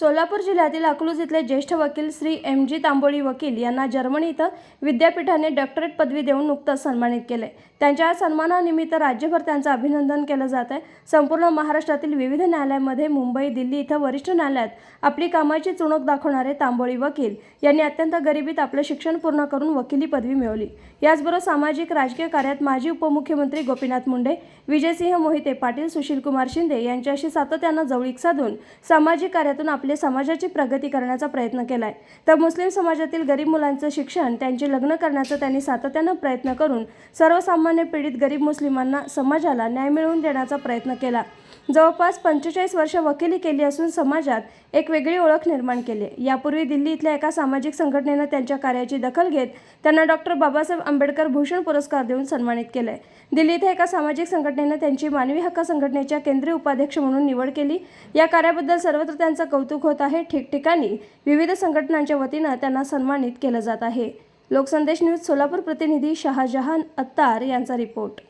सोलापूर जिल्ह्यातील अकलूज इथले ज्येष्ठ वकील श्री एम जी तांबोळी वकील यांना जर्मनी इथं विद्यापीठाने डॉक्टरेट पदवी देऊन नुकतंच सन्मानित केले. त्यांच्या या सन्मानानिमित्त राज्यभर त्यांचं अभिनंदन केलं जात आहे संपूर्ण महाराष्ट्रातील विविध न्यायालयामध्ये मुंबई दिल्ली इथं वरिष्ठ न्यायालयात आपली कामाची चुणक दाखवणारे तांबोळी वकील यांनी अत्यंत गरिबीत आपलं शिक्षण पूर्ण करून वकिली पदवी मिळवली. याचबरोबर सामाजिक राजकीय कार्यात माजी उपमुख्यमंत्री गोपीनाथ मुंडे विजयसिंह मोहिते पाटील सुशीलकुमार शिंदे यांच्याशी सातत्यानं जवळीक साधून सामाजिक कार्यातून आपली समाजाची प्रगती करण्याचा प्रयत्न केला आहे तर मुस्लिम समाजातील गरीब मुलांचं शिक्षण त्यांचे लग्न करण्याचा त्यांनी सातत्यानं प्रयत्न करून सर्वसामान्य पीडित गरीब मुस्लिमांना समाजाला न्याय मिळवून देण्याचा प्रयत्न केला. जवळपास पंचेचाळीस वर्ष वकिली केली असून समाजात एक वेगळी ओळख निर्माण केली. यापूर्वी दिल्ली इथल्या एका सामाजिक संघटनेनं त्यांच्या कार्याची दखल घेत त्यांना डॉक्टर बाबासाहेब आंबेडकर भूषण पुरस्कार देऊन सन्मानित केलंय. आहे दिल्ली इथं एका सामाजिक संघटनेनं त्यांची मानवी हक्क संघटनेच्या केंद्रीय उपाध्यक्ष म्हणून निवड केली. या कार्याबद्दल सर्वत्र त्यांचं कौतुक होत आहे. ठिकठिकाणी विविध संघटनांच्या वतीनं त्यांना सन्मानित केलं जात आहे. लोकसंदेश न्यूज सोलापूर प्रतिनिधी शहाजहान अत्तार यांचा रिपोर्ट.